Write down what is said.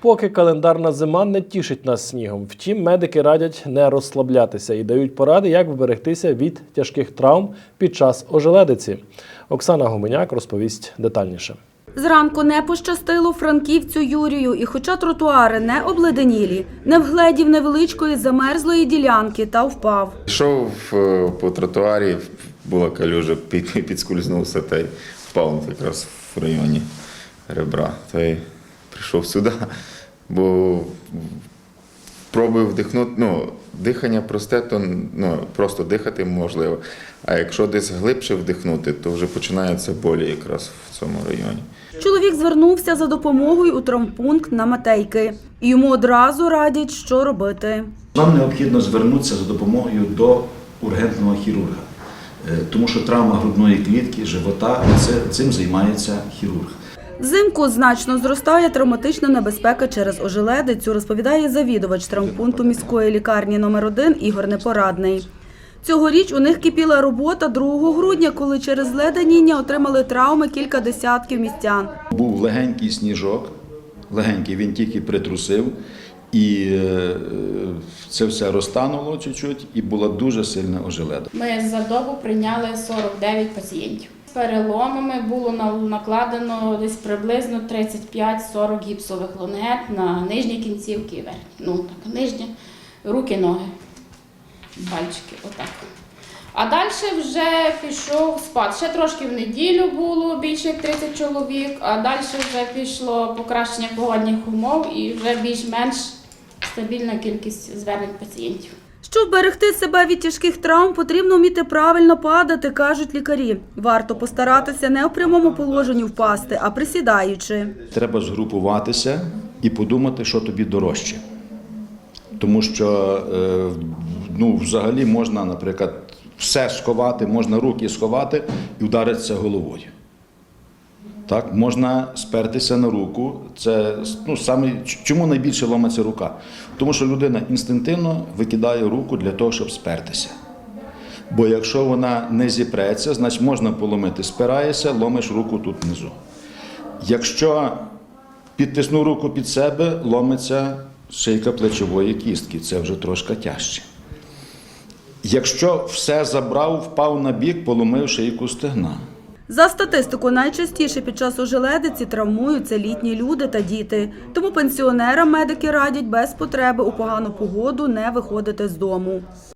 Поки календарна зима не тішить нас снігом. Втім, медики радять не розслаблятися і дають поради, як вберегтися від тяжких травм під час ожеледиці. Оксана Гуменяк розповість детальніше. Зранку не пощастило франківцю Юрію, і хоча тротуари не обледенілі, не вгледів невеличкої замерзлої ділянки та впав. Йшов е, по тротуарі, була калюжа, під, підскользнувся та й впав якраз в районі ребра. Та й прийшов сюди, бо пробую вдихнути. Ну, дихання просте, то ну, просто дихати можливо. А якщо десь глибше вдихнути, то вже починаються болі якраз в цьому районі. Чоловік звернувся за допомогою у травмпункт на Матейки. І Йому одразу радять, що робити. Вам необхідно звернутися за допомогою до ургентного хірурга, Е, тому що травма грудної клітки, живота це, цим займається хірург. Взимку значно зростає травматична небезпека через ожеледицю, розповідає завідувач травмпункту міської лікарні номер 1 Ігор Непорадний. Цьогоріч у них кипіла робота 2 грудня, коли через леденіння отримали травми кілька десятків містян. Був легенький сніжок, легенький, він тільки притрусив, і е, це все розтануло чуть-чуть, і була дуже сильна ожеледа. Ми за добу прийняли 49 пацієнтів. Переломами було накладено десь приблизно 35-40 гіпсових лунет на нижні кінцівки і верхні. Ну так, нижні, руки, ноги, пальчики, отак. А далі вже пішов спад. Ще трошки в неділю було більше як 30 чоловік, а далі вже пішло покращення погодних умов і вже більш-менш стабільна кількість звернень пацієнтів. Щоб берегти себе від тяжких травм, потрібно вміти правильно падати, кажуть лікарі. Варто постаратися не у прямому положенні впасти, а присідаючи. Треба згрупуватися і подумати, що тобі дорожче. Тому що е, ну, взагалі можна, наприклад, все сховати, можна руки сховати і вдаритися головою. Так, можна спертися на руку. Це ну, саме, чому найбільше ломиться рука? Тому що людина інстинктивно викидає руку для того, щоб спертися. Бо якщо вона не зіпреться, значить можна поломити. Спираєшся, ломиш руку тут внизу. Якщо підтиснув руку під себе, ломиться шийка плечової кістки. Це вже трошки тяжче. Якщо все забрав, впав на бік, поломив шийку стегна. За статистику, найчастіше під час ожеледиці травмуються літні люди та діти. Тому пенсіонерам медики радять без потреби у погану погоду не виходити з дому.